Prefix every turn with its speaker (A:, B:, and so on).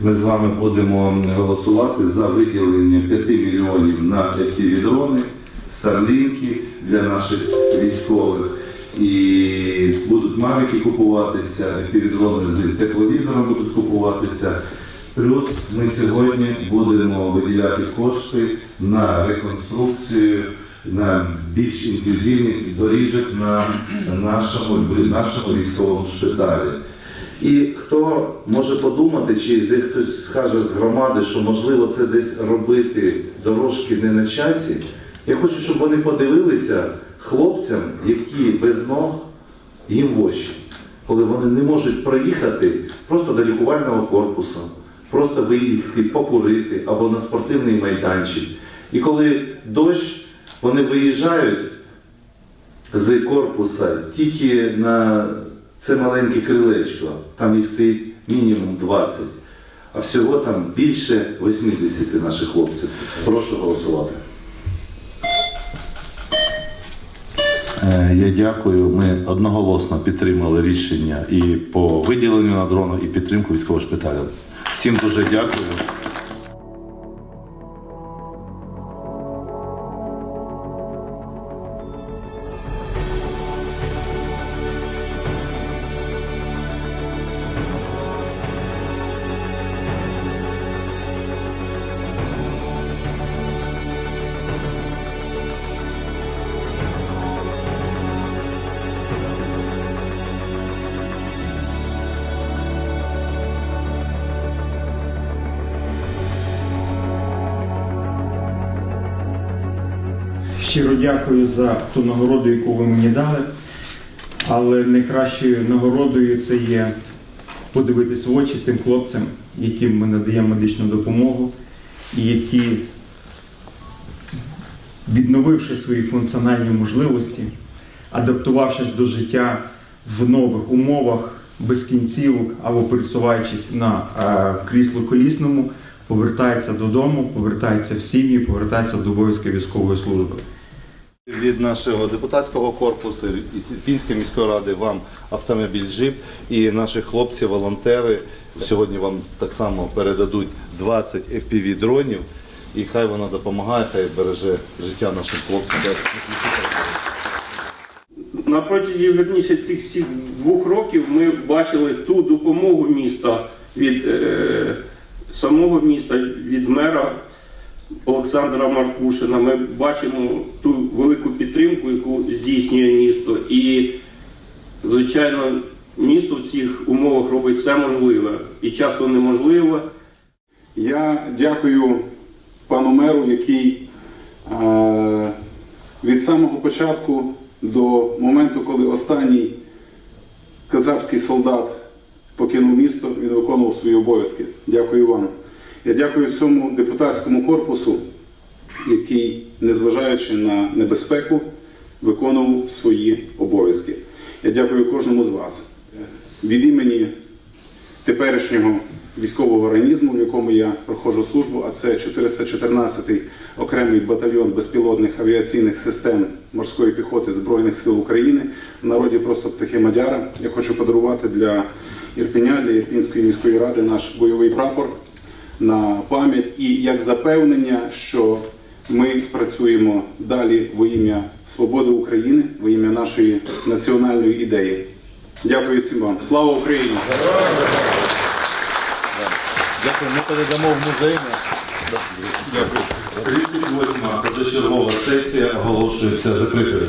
A: ми з вами будемо голосувати за виділення 5 мільйонів на FPV-дрони, старлінки для наших військових. І будуть мавики купуватися, FPV-дрони з тепловізором будуть купуватися. Плюс ми сьогодні будемо виділяти кошти на реконструкцію, на більш інклюзивних доріжок на нашому, нашому військовому шпиталі. І хто може подумати, чи де хтось скаже з громади, що можливо це десь робити дорожки не на часі. Я хочу, щоб вони подивилися хлопцям, які без ног їм в очі, коли вони не можуть проїхати просто до лікувального корпусу, просто виїхати покурити або на спортивний майданчик. І коли дощ, вони виїжджають з корпуса тільки на це маленьке крилечко, там їх стоїть мінімум 20, а всього там більше 80 наших хлопців. Прошу голосувати. Е, Я дякую. Ми одноголосно підтримали рішення і по виділенню на дрону, і підтримку військового шпиталю. Всім дуже дякую.
B: Щиро дякую за ту нагороду, яку ви мені дали. Але найкращою нагородою це є подивитись в очі тим хлопцям, яким ми надаємо медичну допомогу, і які, відновивши свої функціональні можливості, адаптувавшись до життя в нових умовах, без кінцівок або пересуваючись на е, кріслу колісному, повертаються додому, повертаються в сім'ї, повертаються до обов'язків військової служби.
A: Від нашого депутатського корпусу і Пінської міської ради вам автомобіль джип і наші хлопці, волонтери сьогодні вам так само передадуть 20 FPV дронів. І хай воно допомагає, хай береже життя нашим хлопцям.
C: На протязі верніше цих всіх двох років ми бачили ту допомогу міста від е, самого міста, від мера Олександра Маркушина. Ми бачимо ту велику підтримку, яку здійснює місто. І, звичайно, місто в цих умовах робить все можливе і часто неможливе.
D: Я дякую пану меру, який е, від самого початку до моменту, коли останній казахський солдат покинув місто, він виконував свої обов'язки. Дякую вам. Я дякую цьому депутатському корпусу, який, незважаючи на небезпеку, виконував свої обов'язки. Я дякую кожному з вас. Від імені теперішнього військового організму, в якому я проходжу службу, а це 414-й окремий батальйон безпілотних авіаційних систем морської піхоти Збройних сил України. В народі просто птахи Мадяра. Я хочу подарувати для Ірпеня, для Ірпінської міської ради наш бойовий прапор на пам'ять і як запевнення, що ми працюємо далі во ім'я свободи України, во ім'я нашої національної ідеї. Дякую всім вам. Слава Україні!
A: Дякую, ми передамо в музей. Дякую. 38-ма позачергова сесія оголошується закритою.